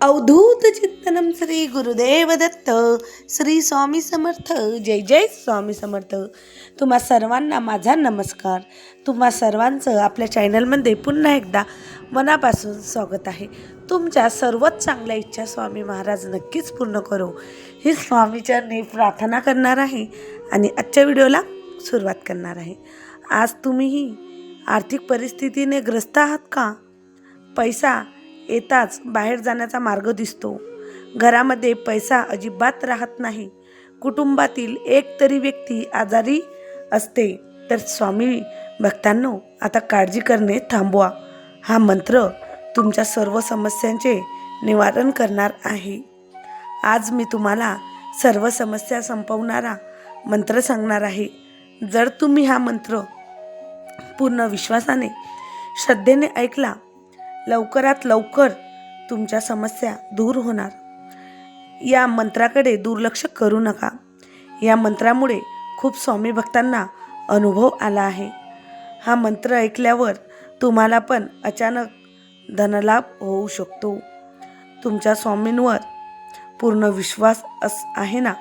अवधूत चिंतनम श्री गुरुदेव दत्त श्री स्वामी समर्थ जय जय स्वामी समर्थ. तुम्हा सर्वांना माझा नमस्कार. तुम्हा सर्वांचं आपल्या चॅनलमध्ये पुन्हा एकदा मनापासून स्वागत आहे. तुमच्या सर्वच चांगल्या इच्छा स्वामी महाराज नक्कीच पूर्ण करो. ही स्वामीचरणी प्रार्थना करणार आहे आणि आजच्या व्हिडिओला सुरुवात करणार आहे. आज तुम्हीही आर्थिक परिस्थितीने ग्रस्त आहात का? पैसा येताच बाहेर जाण्याचा मार्ग दिसतो. घरामध्ये पैसा अजिबात राहत नाही. कुटुंबातील एक तरी व्यक्ती आजारी असते. तर स्वामी भक्तांनो आता काळजी करणे थांबवा. हा मंत्र तुमच्या सर्व समस्यांचे निवारण करणार आहे. आज मी तुम्हाला सर्व समस्या संपवणारा मंत्र सांगणार आहे. जर तुम्ही हा मंत्र पूर्ण विश्वासाने श्रद्धेने ऐकला लवकरात लवकर तुमच्या समस्या दूर होणार. या मंत्राकडे दुर्लक्ष करू नका. या मंत्रामुळे खूप स्वामी भक्तांना अनुभव आला आहे. हा मंत्र ऐकल्यावर तुम्हाला पण अचानक धनलाभ होऊ शकतो. तुमच्या स्वामींवर पूर्ण विश्वास अस आहे ना?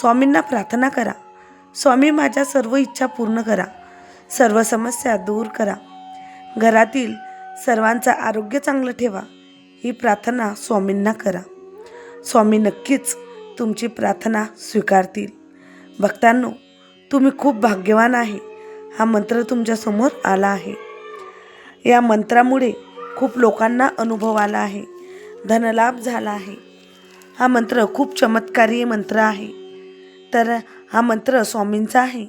स्वामींना प्रार्थना करा. स्वामी माझ्या सर्व इच्छा पूर्ण करा. सर्व समस्या दूर करा. घरातील सर्वांचं आरोग्य चांगलं ठेवा. ही प्रार्थना स्वामींना करा. स्वामी नक्कीच तुमची प्रार्थना स्वीकारतील. भक्तांनो तुम्ही खूप भाग्यवान आहे. हा मंत्र तुमच्यासमोर आला आहे. या मंत्रामुळे खूप लोकांना अनुभव आला आहे. धनलाभ झाला आहे. हा मंत्र खूप चमत्कारी मंत्र आहे. तर हा मंत्र स्वामींचा आहे.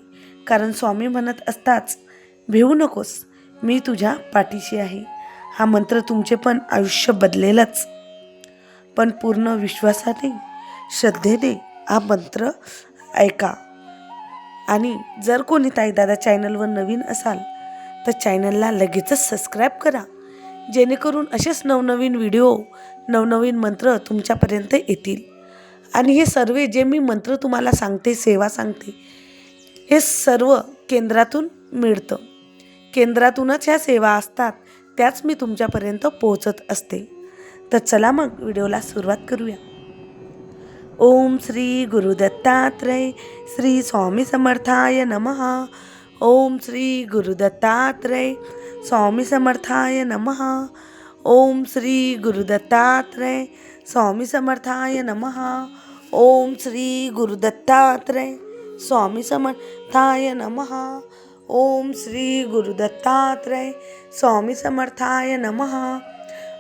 कारण स्वामी म्हणत असताच भिवू नकोस मी तुझ्या पाठीशी आहे. हा मंत्र तुमचे पण आयुष्य बदलेलच. पण पूर्ण विश्वासाने श्रद्धेने हा मंत्र ऐका. आणि जर कोणी ताई दादा चॅनलवर नवीन असाल तर चॅनलला लगेचच सबस्क्राईब करा. जेणेकरून असेच नवनवीन व्हिडिओ नवनवीन मंत्र तुमच्यापर्यंत येतील. आणि हे सर्व जे मी मंत्र तुम्हाला सांगते सेवा सांगते हे सर्व केंद्रातून मिळतं. केंद्रातूनच ह्या सेवा असतात. त्याच मी तुमच्यापर्यंत पोहोचत असते. तर चला मग व्हिडिओला सुरुवात करूया. ओम श्री गुरुदत्तात्रय श्री स्वामी समर्थाय नमः. ओम श्री गुरुदत्तात्रय स्वामी समर्थाय नमः. ओम श्री गुरुदत्तात्रय स्वामी समर्थाय नमः. ओम श्री गुरुदत्तात्रय स्वामी समर्थाय नमः. ओम श्री गुरुदत्तात्रय स्वामी समर्थाय नमः।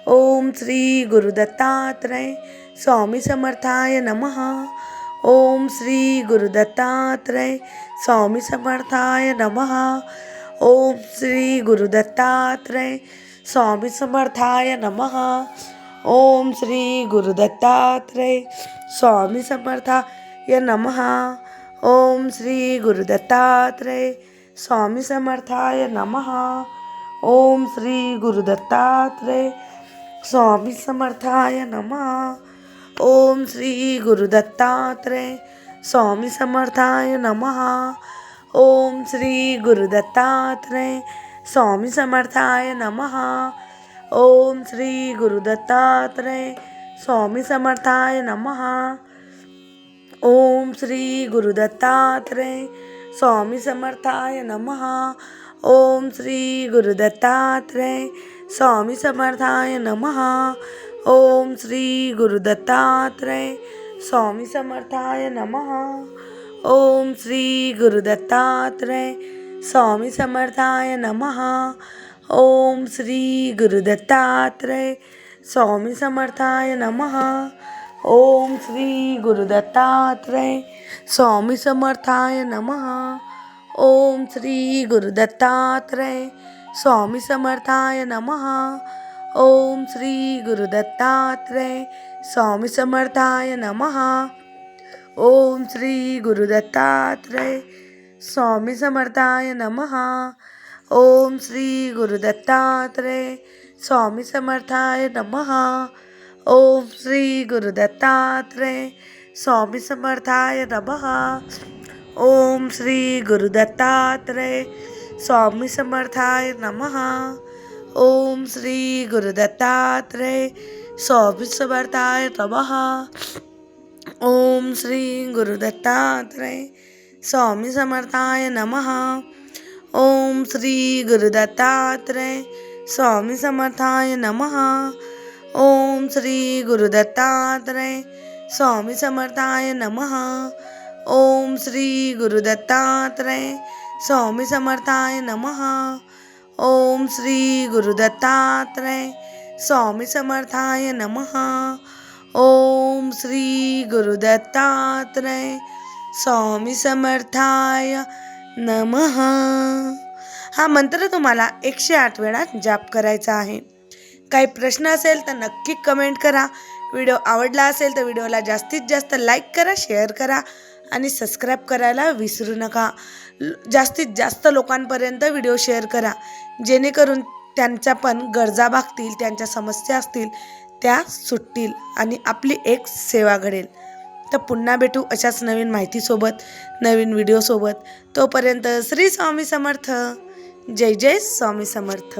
ओम श्री गुरुदत्तात्रय स्वामी समर्थाय नमः। ओम श्री गुरुदत्तात्रय स्वामी समर्थाय नमः। ओम श्री गुरुदत्तात्रय स्वामी समर्थाय नमः। ओम श्री गुरुदत्तात्रय स्वामी समर्थाय नमः। ओम श्री गुरुदत्तात्रय स्वामी समर्थाय नमः. ओम श्री गुरुदत्तात्रय स्वामी समर्थाय नमः. ओम श्री गुरुदत्तात्रय स्वामी समर्थाय नमः. ओम श्री गुरुदत्तात्रय स्वामी समर्थाय नमः. ओम श्री गुरुदत्तात्रय स्वामी समर्थाय नमः. ओम श्री गुरुदत्तात्रय स्वामी समर्थाय नमः. ओम श्री गुरुदत्तात्रय स्वामी समर्थाय नमः. ओम श्री गुरुदत्तात्रय स्वामी समर्थाय नमः. ओम श्री गुरुदत्तात्रय स्वामी समर्थाय नमः. ओम श्री गुरुदत्तात्रय स्वामी समर्थाय नमः. ओम श्री गुरुदत्तात्रय स्वामी समर्थाय नमः। ओम श्री गुरुदत्तात्रय स्वामी समर्थाय नमः। ओम श्री गुरुदत्तात्रय स्वामी समर्थाय नमः। ओम श्री गुरुदत्तात्रय स्वामी समर्थाय नमः। ओम श्री गुरुदत्तात्रय स्वामी समर्थाय नमः। ओम श्री गुरुदत्तात्रय स्वामी समर्थाय नमः। ओम श्री गुरुदत्तात्रय स्वामी समर्थाय नमः। ओम श्री गुरुदत्तात्रय स्वामी समर्थाय नमः। ओम श्री गुरुदत्तात्रय स्वामी समर्थाय नमः। ओम श्री गुरुदत्तात्रय स्वामी समर्थाय नमः। ओम श्री गुरुदत्तात्रय स्वामी समर्थाय नमः। ओम श्री गुरुदत्तात्रय स्वामी समर्थाय नमः। ओम श्री गुरुदत्तात्रय स्वामी समर्थाय नमः। ओम श्री गुरुदत्तात्रय स्वामी समर्थाय नमः। हा मंत्र तुम्हाला एकशे आठ वेळा जाप करायचा आहे. काही प्रश्न असेल तर नक्की कमेंट करा. व्हिडिओ आवडला असेल तर व्हिडिओला जास्तीत जास्त लाईक करा शेअर करा आणि सबस्क्राईब करायला विसरू नका. जास्तीत जास्त लोकांपर्यंत व्हिडिओ शेअर करा. जेणेकरून त्यांच्या पण गरजा भागतील त्यांच्या समस्या असतील त्या सुटतील आणि आपली एक सेवा घडेल. तर पुन्हा भेटू अशाच नवीन माहितीसोबत नवीन व्हिडिओसोबत तोपर्यंत श्री स्वामी समर्थ. जय जय स्वामी समर्थ.